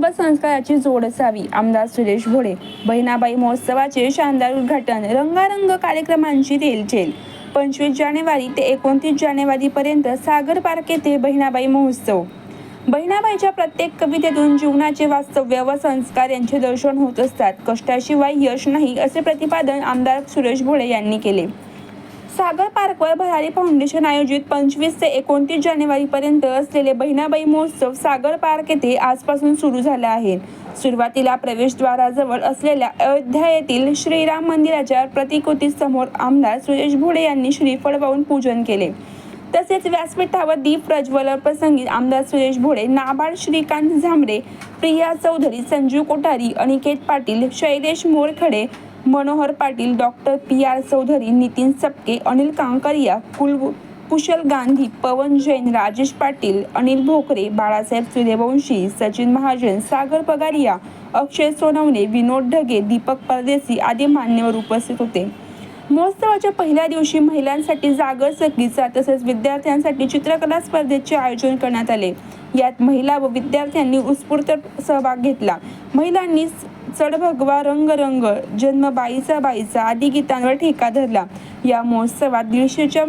सोबत संस्काराची जोड असावी. आमदार सुरेश भोळे बहिणाबाई महोत्सवाचे शानदार उद्घाटन रंगारंग कार्यक्रमांची रेलचेल पंचवीस जानेवारी ते एकोणतीस जानेवारीपर्यंत सागर पार्क येथे बहिणाबाई महोत्सव. बहिणाबाईच्या प्रत्येक कवितेतून जीवनाचे वास्तव्य व संस्कार यांचे दर्शन होत असतात. कष्टाशिवाय यश नाही असे प्रतिपादन आमदार सुरेश भोळे यांनी केले. सागर पार्कवर भरारी फाउंडेशन आयोजित पंचवीस ते एकोणतीस जानेवारीपर्यंत असलेले बहिणाबाई महोत्सव सागर पार्क येथे आजपासून सुरू झाला आहे सुरुवातीला प्रवेशद्वाराजवळ असलेल्या अयोध्या येथील श्रीराम मंदिराच्या प्रतिकृतीसमोर आमदार सुरेश भोळे यांनी श्रीफळ वाहून पूजन केले. तसेच व्यासपीठावर दीप प्रज्वलन प्रसंगी आमदार Suresh Bhole NABARD Shrikant Zambare Priya Chaudhari Sanjeev Kothari Aniket Patil Shailesh Morkhade Manohar Patil doctor P R Chaudhari Nitin Sapke Anil Kankaria कुल कुशल गांधी पवन जैन राजेश पाटील अनिल भोकरे बाळासाहेब सूर्यवंशी सचिन महाजन सागर पगारिया अक्षय सोनवणे विनोद ढगे दीपक परदेसी आदी मान्यवर उपस्थित होते. महोत्सवाच्या पहिल्या दिवशी महिलांसाठी जागर सखीचा तसेच विद्यार्थ्यांसाठी चित्रकला स्पर्धेचे आयोजन करण्यात आले. यात महिला व विद्यार्थ्यांनी उत्स्फूर्त सहभाग घेतला. महिलांनी चढ भगवा रंग रंग जन्म बाईचा बाईचा आदी गीतांवर ठेका धरला. या महोत्सवात दीडशेच्या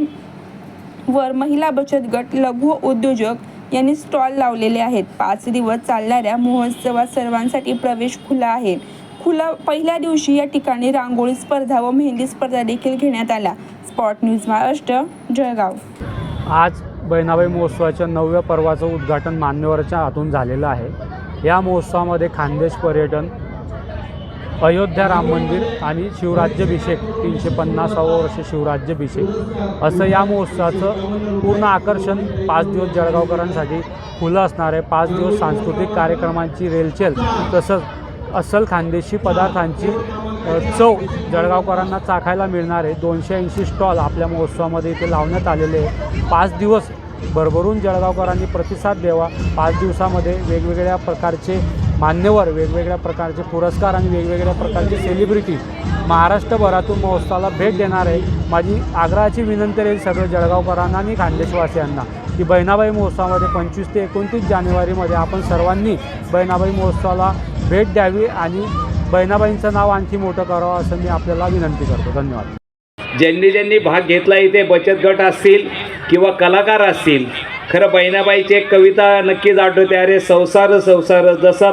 वर महिला बचत गट लघु उद्योजक यांनी स्टॉल लावलेले आहेत. पाच दिवस चालणाऱ्या महोत्सवात सर्वांसाठी प्रवेश खुला आहे. खुला पहिल्या दिवशी या ठिकाणी रांगोळी स्पर्धा व मेहंदी स्पर्धा देखील घेण्यात आल्या. Spot news Maharashtra Jalgaon. आज बहिणाबाई महोत्सवाच्या नवव्या पर्वाचं उद्घाटन मान्यवरच्या हातून झालेलं आहे. या महोत्सवामध्ये खानदेश पर्यटन अयोध्या राम मंदिर आणि शिवराज्याभिषेक तीनशे पन्नासावं वर्ष शिवराज्याभिषेक. असं या महोत्सवाचं पूर्ण आकर्षण पाच दिवस जळगावकरांसाठी खुलं असणार आहे. पाच दिवस सांस्कृतिक कार्यक्रमांची रेलचेल तसंच अस्सल खानदेशी पदार्थांची चव जळगावकरांना चाखायला मिळणार आहे. दोनशे ऐंशी स्टॉल आपल्या महोत्सवामध्ये इथे लावण्यात आलेले आहे पाच दिवस भरभरून जळगावकरांनी प्रतिसाद द्यावा. पाच दिवसामध्ये वेगवेगळ्या प्रकारचे मान्यवर वेगवेगळ्या प्रकारचे पुरस्कार आणि वेगवेगळ्या प्रकारचे सेलिब्रिटी महाराष्ट्रभरातून महोत्सवाला भेट देणार आहे माझी आग्रहाची विनंती राहील सगळं जळगावकरांना आणि खानदेशवासियांना की बहिणाबाई महोत्सवामध्ये पंचवीस ते एकोणतीस जानेवारीमध्ये आपण सर्वांनी बहिणाबाई महोत्सवाला भेट द्यावी आणि बहिणाबाईंचं नाव आणखी मोठं करावं असं मी आपल्याला विनंती करतो. धन्यवाद. ज्यांनी ज्यांनी भाग घेतला इथे बचत गट असतील किंवा कलाकार असतील खरं बहिणाबाईची एक कविता नक्कीच आठवते. अरे संसार संसार जसा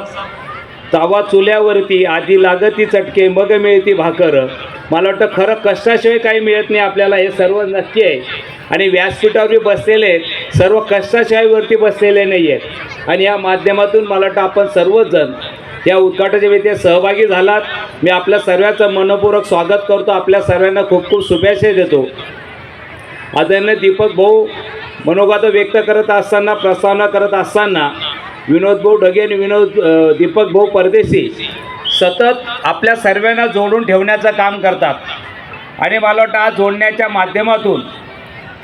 तावा चुल्यावरती आधी लागती चटके मग मिळती भाकर. मला वाटतं खरं कष्टाशिवाय काही मिळत नाही आपल्याला हे सर्व नक्की आहे. आणि व्यासपीठावर बसलेले सर्व कष्टाशिवायवरती बसलेले नाही आहेत आणि या माध्यमातून मला वाटतं आपण सर्वच या उद्घाटनाच्या वेळी सहभागी झालात. मी आपल्या सर्वांचं मनपूर्वक स्वागत करतो. आपल्या सर्वांना खूप खूप शुभेच्छा देतो. आदरणीय दीपक भाऊ मनोगत व्यक्त करत असताना प्रस्तावना करत असताना विनोद भाऊ ढगे आणि विनोद दीपक भाऊ परदेशी सतत आपल्या सर्वांना जोडून ठेवण्याचं काम करतात. आणि मला वाटतं आज जोडण्याच्या माध्यमातून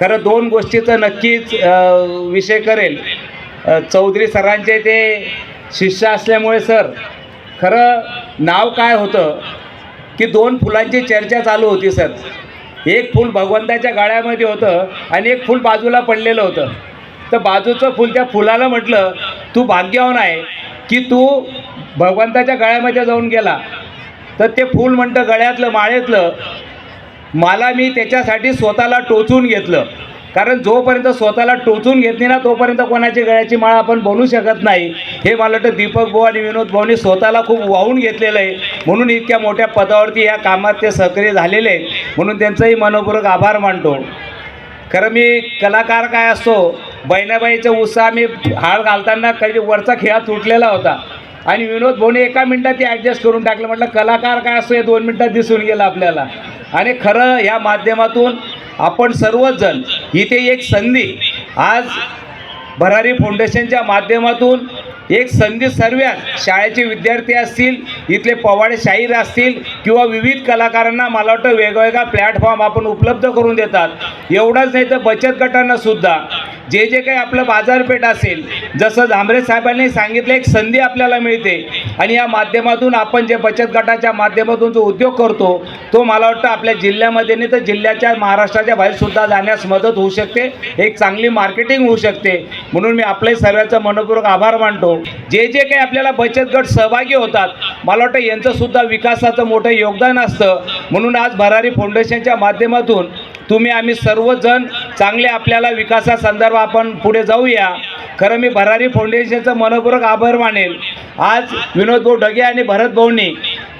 खरं दोन गोष्टीचं नक्कीच विषय करेल. चौधरी सरांचे ते शिष्य असल्यामुळे सर खरं नाव काय होतं की दोन फुलांची चर्चा चालू होती सर. एक फूल भगवंताच्या गाळ्यामध्ये होतं आणि एक फूल बाजूला पडलेलं होतं. तर बाजूचं फूल त्या फुलाला म्हटलं तू भाग्यवान आहे की तू भगवंताच्या गळ्यामध्ये जाऊन गेला. तर ते फूल म्हणतं गळ्यातलं माळेतलं मला मी त्याच्यासाठी स्वतःला टोचून घेतलं. कारण जोपर्यंत स्वतःला टोचून घेत नाही ना तोपर्यंत कोणाची गळ्याची माळ आपण बनू शकत नाही. हे मला वाटतं दीपक भाऊ आणि विनोद भाऊनी स्वतःला खूप वाहून घेतलेलं आहे. म्हणून इतक्या मोठ्या पदावरती या कामात ते सक्रिय झालेले आहेत. म्हणून त्यांचंही मनपूर्वक आभार मानतो. खरं मी कलाकार काय असतो बहिणाबाईचा उत्साह मी हाळ घालताना काही वरचा खेळा तुटलेला होता. आणि विनोद भाऊने एका मिनटात ते ॲडजस्ट करून टाकलं. म्हटलं कलाकार काय असतो? हे दोन मिनटात दिसून गेलं आपल्याला. आणि खरं ह्या माध्यमातून आपण सर्वच जण इथे एक संधी. आज भरारी फाउंडेशनच्या माध्यमातून एक संधी सर्व्यात शाळेचे विद्यार्थी असतील इथले पवाडे शाहीर असतील किंवा विविध कलाकारांना मला वाटतं वेगवेगळा प्लॅटफॉर्म आपण उपलब्ध करून देतात. एवढंच नाही तर बचत गटांना सुद्धा. जे जे काही आपलं बाजारपेठ असेल जसं झांबरे साहेबांनी सांगितलं एक संधी आपल्याला मिळते. आणि या माध्यमातून आपण जे बचत गटाच्या माध्यमातून जो उद्योग करतो तो मला वाटतं आपल्या जिल्ह्यामध्ये नाही तर जिल्ह्याच्या महाराष्ट्राच्या बाहेरसुद्धा जाण्यास मदत होऊ शकते. एक चांगली मार्केटिंग होऊ शकते. म्हणून मी आपल्या सर्वांचा मनपूर्वक आभार मानतो. जे जे काही आपल्याला बचत गट सहभागी होतात मला वाटतं यांचंसुद्धा विकासाचं मोठं योगदान असतं. म्हणून आज भरारी फाउंडेशनच्या माध्यमातून तुम्ही आम्ही सर्वजण चांगले आपल्याला विकासासंदर्भ आपण पुढे जाऊया. खरं मी भरारी फाउंडेशनचं मनपूर्वक आभार मानेल. आज विनोद भाऊ ढगे आणि भरत भाऊंनी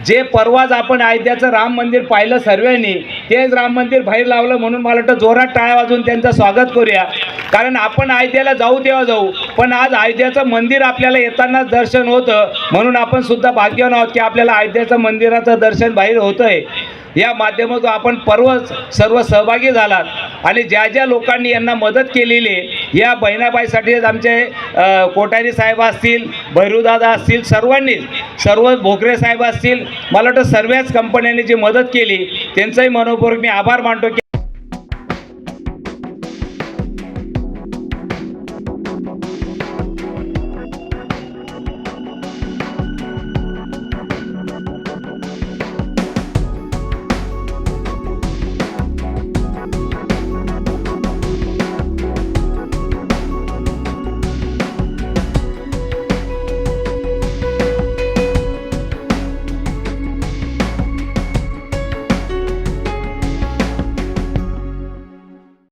जे परवाच आपण अयोध्याचं राम मंदिर पाहिलं सर्वांनी तेच राम मंदिर बाहेर लावलं म्हणून मला वाटतं जोरात टाळ्या वाजून त्यांचं स्वागत करूया. कारण आपण अयोध्येला जाऊ तेव्हा जाऊ पण आज अयोध्याचं मंदिर आपल्याला येतानाच दर्शन होतं म्हणून आपण सुद्धा भाग्यवान आहोत की आपल्याला अयोध्याचं मंदिराचं दर्शन बाहेर होतं आहे या माध्यमातून आपण पर्व सर्व सहभागी झालात. आणि ज्या ज्या लोकांनी यांना मदत केलेली आहे या बहिणाबाईसाठी आमचे कोठारी साहेब असतील भैरूदादा असतील सर्वांनीच सर्व भोकरे साहेब असतील मला वाटतं सर्वच कंपन्यांनी जी मदत केली त्यांचाही मनोपूर्वक मी आभार मानतो की